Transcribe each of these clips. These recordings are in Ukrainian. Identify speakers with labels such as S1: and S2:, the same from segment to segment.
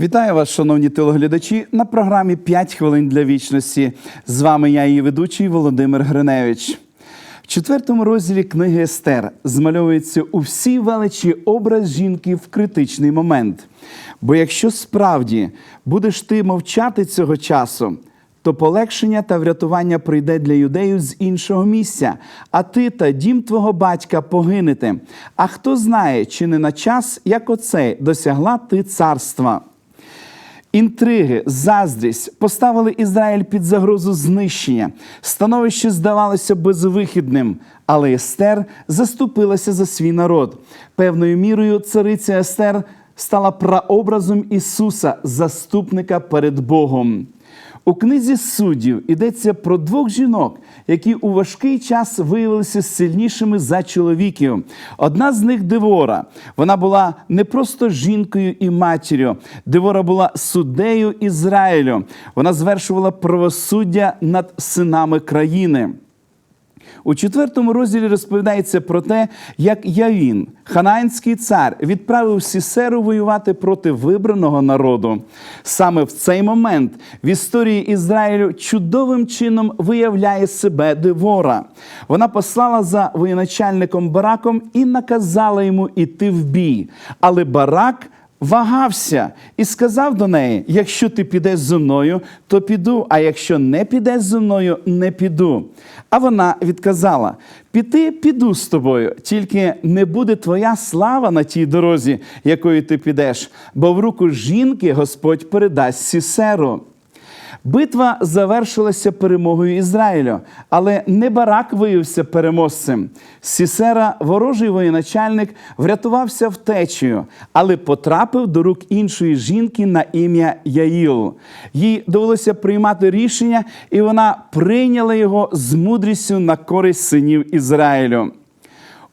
S1: Вітаю вас, шановні телеглядачі, на програмі «5 хвилин для вічності. З вами я, її ведучий Володимир Гриневич. В четвертому розділі книги Естер змальовується у всій величі образ жінки в критичний момент. Бо якщо справді будеш ти мовчати цього часу, то полегшення та врятування прийде для юдеїв з іншого місця, а ти та дім твого батька погинете. А хто знає, чи не на час, як оцей, досягла ти царства? Інтриги, заздрість поставили Ізраїль під загрозу знищення. Становище здавалося безвихідним, але Естер заступилася за свій народ. Певною мірою цариця Естер стала прообразом Ісуса, заступника перед Богом. У книзі суддів йдеться про двох жінок, які у важкий час виявилися сильнішими за чоловіків. Одна з них Девора. Вона була не просто жінкою і матір'ю. Девора була суддею Ізраїлю. Вона звершувала правосуддя над синами країни. У четвертому розділі розповідається про те, як Явін, ханаанський цар, відправив Сісеру воювати проти вибраного народу. Саме в цей момент в історії Ізраїлю чудовим чином виявляє себе Девора. Вона послала за воєначальником Бараком і наказала йому іти в бій. Але Барак вагався і сказав до неї: якщо ти підеш зі мною, то піду, а якщо не підеш зі мною, не піду. А вона відказала: Піти, піду з тобою, тільки не буде твоя слава на тій дорозі, якою ти підеш, бо в руку жінки Господь передасть сісеру. Битва завершилася перемогою Ізраїлю, але не барак виявився переможцем. Сісера, ворожий воєначальник, врятувався втечею, але потрапив до рук іншої жінки на ім'я Яїл. Їй довелося приймати рішення, і вона прийняла його з мудрістю на користь синів Ізраїлю.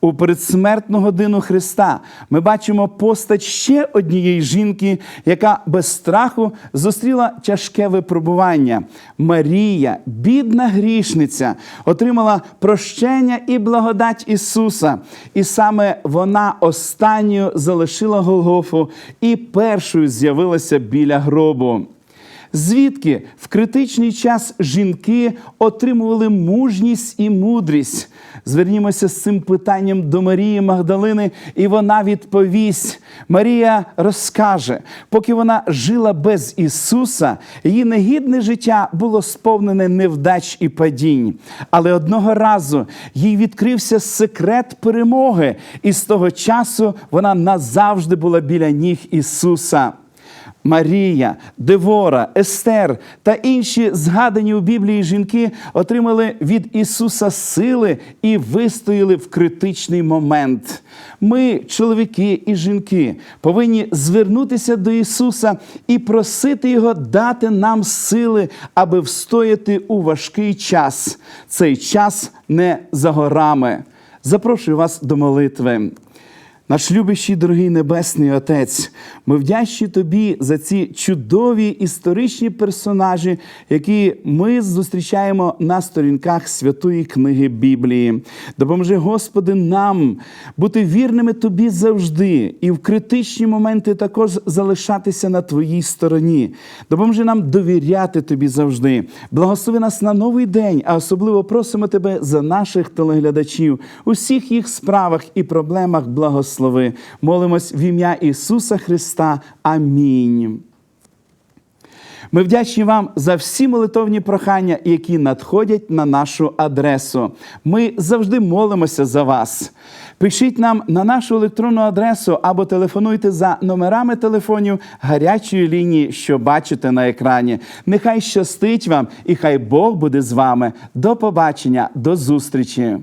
S1: У передсмертну годину Христа ми бачимо постать ще однієї жінки, яка без страху зустріла тяжке випробування. Марія, бідна грішниця, отримала прощення і благодать Ісуса. І саме вона останньою залишила Голгофу і першою з'явилася біля гробу. Звідки в критичний час жінки отримували мужність і мудрість? Звернімося з цим питанням до Марії Магдалини, і вона відповість. Марія розкаже, поки вона жила без Ісуса, її негідне життя було сповнене невдач і падінь. Але одного разу їй відкрився секрет перемоги, і з того часу вона назавжди була біля ніг Ісуса. Марія, Девора, Естер та інші згадані у Біблії жінки отримали від Ісуса сили і вистояли в критичний момент. Ми, чоловіки і жінки, повинні звернутися до Ісуса і просити Його дати нам сили, аби встояти у важкий час. Цей час не за горами. Запрошую вас до молитви. Наш любящий, дорогий Небесний Отець, ми вдячні Тобі за ці чудові історичні персонажі, які ми зустрічаємо на сторінках святої книги Біблії. Допоможи, Господи, нам бути вірними Тобі завжди і в критичні моменти також залишатися на Твоїй стороні. Допоможи нам довіряти Тобі завжди. Благослови нас на новий день, а особливо просимо Тебе за наших телеглядачів, у всіх їх справах і проблемах благослови. Молимось в ім'я Ісуса Христа. Амінь. Ми вдячні вам за всі молитовні прохання, які надходять на нашу адресу. Ми завжди молимося за вас. Пишіть нам на нашу електронну адресу або телефонуйте за номерами телефонів гарячої лінії, що бачите на екрані. Нехай щастить вам і хай Бог буде з вами. До побачення, до зустрічі.